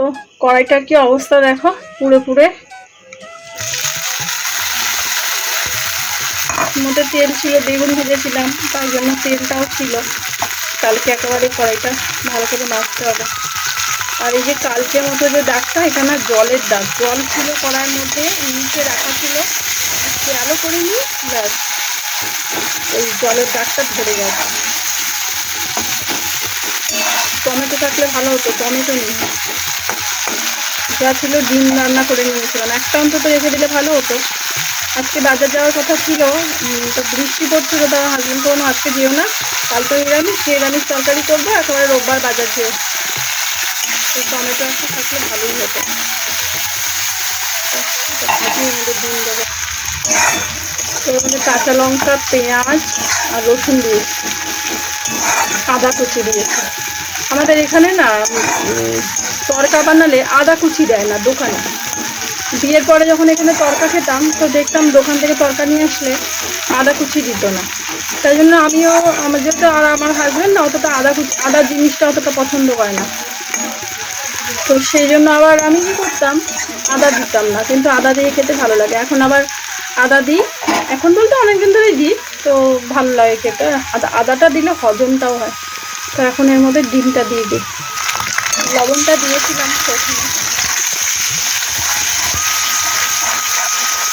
তো কড়াইটার কি অবস্থা দেখো পুড়ে পুড়ে মধ্যে তেল ছিল, বেগুন ভেজেছিলাম, তার জন্য তেলটাও ছিল। কালকে একেবারে কড়াইটা ভালো করে মাখতে হবে। আর এই যে কালকে মতো যে দাগটা এটা না জলের দাগ জল ছিল কড়াইয়ের মধ্যে নিচে রাখা ছিল। খেয়ালও করিনি, ব্যাস। ওই জলের দাগটা ধরে গেছে। টমেটো থাকলে ভালো হতো, টমেটো নেই। যা ছিল ডিম রান্না করে নিয়েছিলাম। একটা অন্তত রেখে দিলে ভালো হতো। আজকে বাজার যাওয়ার কথা ছিল তো বৃষ্টি পড়ছিল তো হাজবেন্ড কোনো আজকে যেও না। কাল তো নিরামিষ নিরামিষ তরকারি করব, একেবারে রোববার বাজার যেও। তো টমেটো একটা থাকলে ভালোই হতো। আমাদের ডিম দেবো। কাঁচা লঙ্কা, পেঁয়াজ আর রসুন দিয়েছি। আদা কুচি দিয়েছি। আমাদের এখানে না তরকা বানালে আদা কুচি দেয় না দোকানে। বিয়ের পরে যখন এখানে তরকা খেতাম, তো দেখতাম দোকান থেকে তরকা নিয়ে আসলে আদা কুচি দিত না। তাই জন্য আমিও, আমার যেহেতু আর আমার হাজব্যান্ড না, অতটা আদা কুচি, আদা জিনিসটা অতটা পছন্দ করে না। তো সেই জন্য আবার আমি কী করতাম, আদা দিতাম না, কিন্তু আদা দিয়ে খেতে ভালো লাগে। এখন আবার আদা দিই। এখন বলতে অনেকদিন ধরেই দিই, তো ভালো লাগে খেতে। আদা, আদাটা দিলে হজমটাও হয়। তো এখন এর মধ্যে ডিমটা দিয়ে দিই। লবণটা দিয়েছিলাম প্রথমে।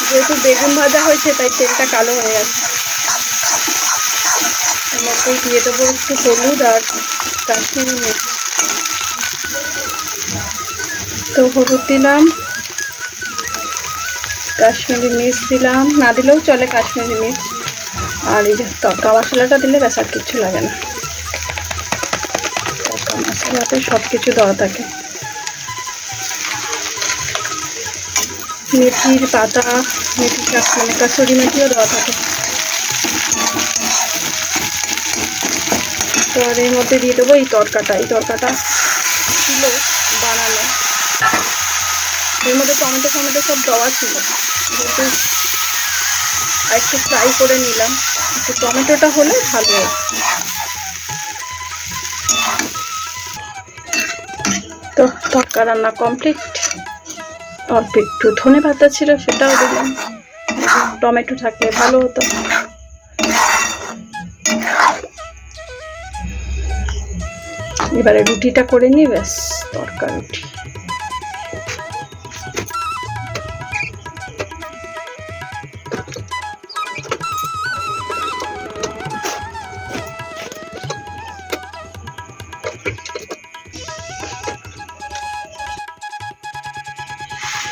যেহেতু বেগুন ভাজা হয়েছে তাই তেলটা কালো হয়ে গেছে। আমাকেই দিয়ে দেবো একটু হলুদ আর কাশ্মীরি মির্চ তো হলুদ দিলাম কাশ্মীরি মির্চ দিলাম। না দিলেও চলে কাশ্মীরি মির্চ। আর এই যে তরকা মশলাটা দিলে ব্যাস আর কিচ্ছু লাগে না। মশলাতে সব কিছু দেওয়া থাকে। মেথির পাতা মেথি শাক মানে কাসুরি মেথিও দেওয়া থাকে। তো আর এর মধ্যে দিয়ে দেবো এই তরকাটা। এই তরকাটা ছিল বানানো। এর মধ্যে টমেটো টমেটো সব দেওয়া ছিল। কিন্তু আর একটু ফ্রাই করে নিলাম। একটু টমেটোটা হলে ভালো তো তক্কা রান্না কমপ্লিট অল্প একটু ধনে পাতা ছিল, সেটাও দিলাম। টমেটো থাকলে ভালো হতো। এবারে রুটিটা করে নিই ব্যাস তরকা রুটি।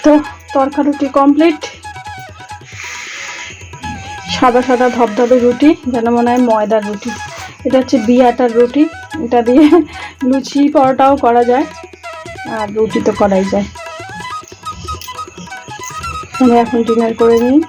তো তরকা রুটি কমপ্লিট সাদা সাদা ধবধবে রুটি, যেন মনে হয় ময়দার রুটি। এটা হচ্ছে বি আটার রুটি। এটা দিয়ে লুচি পরোটাও করা যায়, আর রুটি তো করাই যায়। আমি এখন ডিনার করে নিই।